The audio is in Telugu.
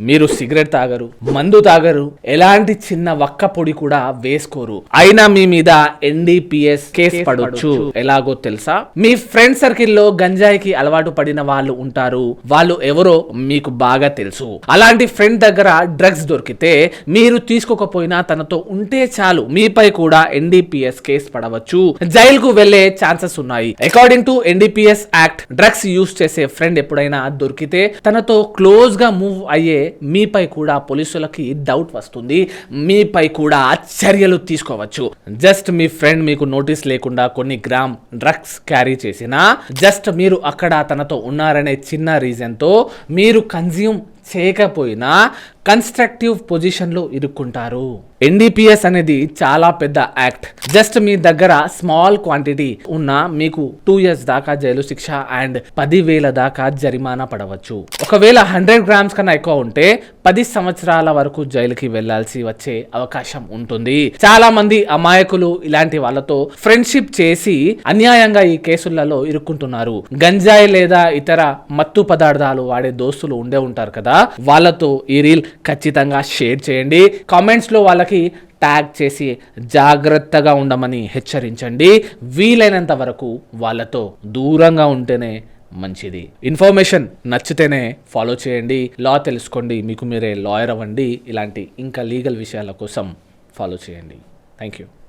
మీరు సిగరెట్ తాగరు మందు తాగరు ఎలాంటి చిన్న వక్క పొడి కూడా వేసుకోరు. అయినా మీ మీద ఎన్డీపీఎస్ కేసు పడొచ్చు. ఎలాగో తెలుసా? మీ ఫ్రెండ్ సర్కిల్లో గంజాయికి అలవాటు పడిన వాళ్ళు ఉంటారు. వాళ్ళు ఎవరో మీకు బాగా తెలుసు. అలాంటి ఫ్రెండ్ దగ్గర డ్రగ్స్ దొరికితే మీరు తీసుకోకపోయినా తనతో ఉంటే చాలు. మీపై కూడా ఎన్డీపీఎస్ కేసు పడవచ్చు. జైలుకు వెళ్ళే ఛాన్సెస్ ఉన్నాయి. According to NDPS act drugs use చేసే ఫ్రెండ్ ఎప్పుడైనా దొరికితే తనతో క్లోజ్గా మూవ్ అయ్యే మీపై కూడా పోలీసులకి డౌట్ వస్తుంది. మీపై కూడా చర్యలు తీసుకోవచ్చు. జస్ట్ మీ ఫ్రెండ్ మీకు నోటీస్ లేకుండా కొన్ని గ్రామ్ డ్రగ్స్ క్యారీ చేసినా జస్ట్ మీరు అక్కడ తనతో ఉన్నారనే చిన్న రీజన్తో మీరు కన్జ్యూమ్ చేయకపోయినా కన్స్ట్రక్టివ్ పొజిషన్లో ఇరుక్కుంటారు. ఎన్డీపీఎస్ అనేది చాలా పెద్ద యాక్ట్ జస్ట్ మీ దగ్గర స్మాల్ క్వాంటిటీ ఉన్న మీకు టూ ఇయర్స్ దాకా జైలు శిక్ష అండ్ పదివేల దాకా జరిమానా పడవచ్చు. ఒకవేళ హండ్రెడ్ గ్రామ్స్ కన్నా ఎక్కువ ఉంటే పది సంవత్సరాల వరకు జైలుకి వెళ్ళాల్సి వచ్చే అవకాశం ఉంటుంది. చాలా మంది అమాయకులు ఇలాంటి వాళ్ళతో ఫ్రెండ్షిప్ చేసి అన్యాయంగా ఈ కేసులలో ఇరుక్కుంటున్నారు. గంజాయి లేదా ఇతర మత్తు పదార్థాలు వాడే దోస్తులు ఉండే ఉంటారు కదా వాళ్ళతో ఈ రీల్ ఖచ్చితంగా షేర్ చేయండి. కామెంట్స్లో వాళ్ళకి ట్యాగ్ చేసి జాగ్రత్తగా ఉండమని హెచ్చరించండి. వీలైనంత వరకు వాళ్ళతో దూరంగా ఉంటేనే మంచిది. ఇన్ఫర్మేషన్ నచ్చితేనే ఫాలో చేయండి. లా తెలుసుకోండి. మీకు మీరే లాయర్ అవ్వండి. ఇలాంటి ఇంకా లీగల్ విషయాల కోసం ఫాలో చేయండి. Thank you